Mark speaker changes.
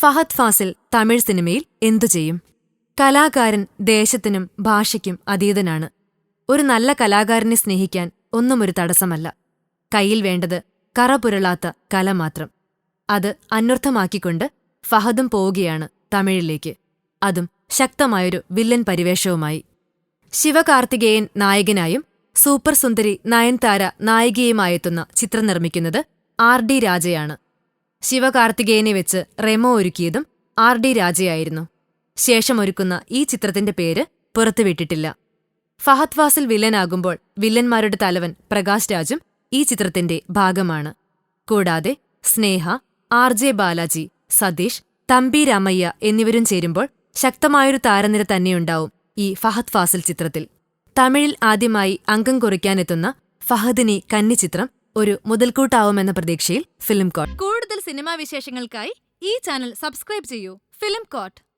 Speaker 1: ഫഹദ് ഫാസിൽ തമിഴ് സിനിമയിൽ എന്തു ചെയ്യും? കലാകാരൻ ദേശത്തിനും ഭാഷയ്ക്കും അതീതനാണ്. ഒരു നല്ല കലാകാരനെ സ്നേഹിക്കാൻ ഒന്നുമൊരു തടസ്സമല്ല. കയ്യിൽ വേണ്ടത് കറപുരളാത്ത കല മാത്രം. അത് അന്വർത്ഥമാക്കിക്കൊണ്ട് ഫഹദും പോവുകയാണ് തമിഴിലേക്ക്. അതും ശക്തമായൊരു വില്ലൻ പരിവേഷവുമായി. ശിവകാർത്തികേയൻ നായകനായും സൂപ്പർ സുന്ദരി നയൻതാര നായികയുമായെത്തുന്ന ചിത്രം നിർമ്മിക്കുന്നത് ആർ ഡി രാജയാണ്. ശിവകാർത്തികേയനെ വെച്ച് റെമോ ഒരുക്കിയതും ആർ ഡി രാജയായിരുന്നു. ശേഷമൊരുക്കുന്ന ഈ ചിത്രത്തിന്റെ പേര് പുറത്തുവിട്ടിട്ടില്ല. ഫഹദ് ഫാസിൽ വില്ലനാകുമ്പോൾ വില്ലന്മാരുടെ തലവൻ പ്രകാശ് രാജും ഈ ചിത്രത്തിന്റെ ഭാഗമാണ്. കൂടാതെ സ്നേഹ ആർ ജെ ബാലാജി സതീഷ് തമ്പി രാമയ്യ എന്നിവരും ചേരുമ്പോൾ ശക്തമായൊരു താരനിര തന്നെയുണ്ടാവും ഈ ഫഹദ് ഫാസിൽ ചിത്രത്തിൽ. തമിഴിൽ ആദ്യമായി അംഗം കുറിക്കാനെത്തുന്ന ഫഹദിനി കന്നി ചിത്രം ഒരു മുതൽക്കൂട്ടാവുമെന്ന പ്രതീക്ഷയിൽ ഫിലിം കോട്ട്.
Speaker 2: കൂടുതൽ സിനിമാ വിശേഷങ്ങൾക്കായി ഈ ചാനൽ സബ്സ്ക്രൈബ് ചെയ്യൂ. Film coat.